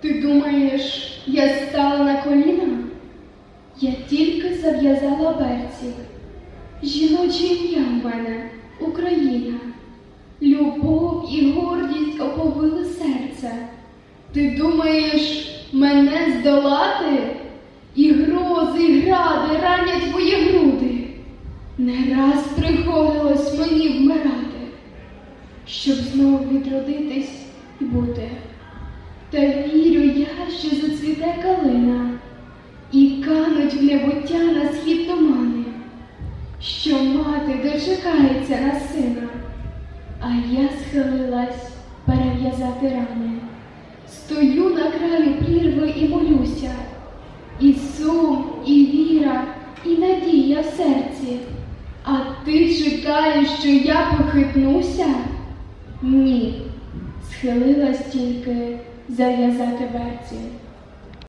Ти думаєш, я стала на коліна? Я тільки зав'язала берці. Жіноче ім'я в мене Україна. Любов і гордість оповили серце. Ти думаєш мене здолати? І грози, і гради ранять твої груди. Не раз приходилось мені вмирати, щоб знов відродитись і бути. Та вірю я, що зацвіте калина, і кануть в небуття на схід тумани, що мати дочекається на сина, а я схилилась перев'язати рани. Стою на краю прірви і молюся, і сум, і віра, і надія в серці. А ти чекаєш, що я похитнуся? Ні, схилилась тільки зав'язати берці.